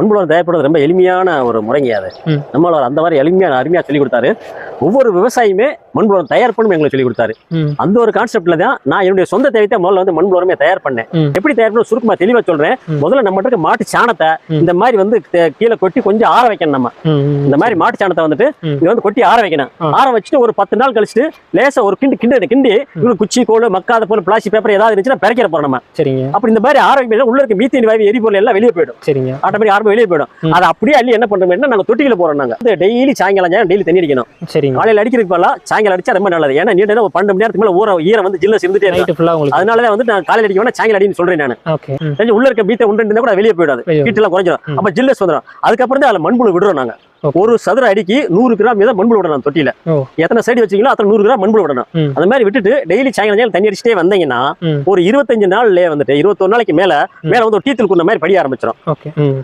மண்புழு உரம் தயாரிப்படுறது ரொம்ப எளிமையான ஒரு முறைங்க அது ம். நம்மள அந்த மாதிரி எளிமையான அருமையா சொல்லி கொடுத்தாரு ஒவ்வொரு விவசாயியுமே மண்புழு உரம் தயார் பண்ணணும் எங்களுக்கு சொல்லி கொடுத்தாரு. அந்த ஒரு கான்செப்ட்ல தான் நான் என்னுடைய சொந்த தேவைத்தை முதல்ல வந்து மண்புழு உரமே தயார் பண்ணேன். எப்படி தயார் பண்ண சுருக்கமா தெளிவா சொல்றேன். முதல்ல நம்ம இருக்க மாட்டு சாணத்தை. இந்த மாதிரி வந்து கீழே கொட்டி கொஞ்சம் ஆற வைக்கணும் நம்ம. இந்த மாதிரி மாட்டு சாணத்தை வந்துட்டு. இது வந்து கொட்டி ஆற வைக்கணும். ஆற வச்சுட்டு ஒரு பத்து நாள் கழிச்சுட்டு லேசா ஒரு கிண்டு கிண்டு கிண்டி இவங்களுக்கு குச்சி கோல் மக்காத போல பிளாஸ்டிக் பேப்பர் ஏதாவது இருந்துச்சுன்னா பிறக்கிற போறோம் நம்ம சரிங்க அப்படி இந்த மாதிரி ஆற வைக்கும் உள்ள இருக்க மீத்தேன் வாயு எரிபொருள் எல்லாம் வெளியே போயிடும் சரிங்க ஆட்டோமேட்டிக் ஆரம்பம் வெளியே போயிடும். அதை அப்படியே அள்ளி என்ன பண்றோம்னா நாங்க தொட்டியில போறோம் நாங்க. டெய்லி சாயங்காலம் டெய்லி தண்ணி அடிக்கணும். சரிங்க. காலையில அடிக்கிறதுக்கு பதிலா சாயங்காலம் அடிச்சா ரொம்ப நல்லது. ஏன்னா நேரம் ஒரு பன்னெண்டு மணி நேரத்துக்கு மேல ஊற ஈரம் வந்து ஜில்ல இருந்துட்டே நைட்டு உங்களுக்கு. அதனாலதான் வந்து நான் காலையில அடிக்க வேணா சாயங்காலம் அடின்னு சொல்றேன் நான். தெரிஞ்சு உள்ள இருக்க மீத்தை உண்டு கூட வெளியே போயிடாது. எல்லாம் குறைஞ்சிடும். அப்ப ஜில்லஸ் வந்துடும் அதுக்கப்புறம் தான் அதுல மண்புழு விடுறோம் நாங்க. ஒரு சதுர அடிக்கு நூறு கிராம் மீதம் மண்புழு விடணும் தொட்டியில. எத்தனை சைடு வச்சீங்களோ அத்தனை நூறு கிராம் மண்புழு விடணும். அந்த மாதிரி விட்டுட்டு டெய்லி சாயங்காலம் தண்ணி அடிச்சுட்டே வந்தீங்கன்னா. ஒரு இருபத்தஞ்சு நாள்லயே வந்துட்டு இருபத்தொரு நாளைக்கு மேல. மேல வந்து ஒரு டீத்தல் குண்ட மாதிரி படிய ஆரம்பிச்சிடும் ம்.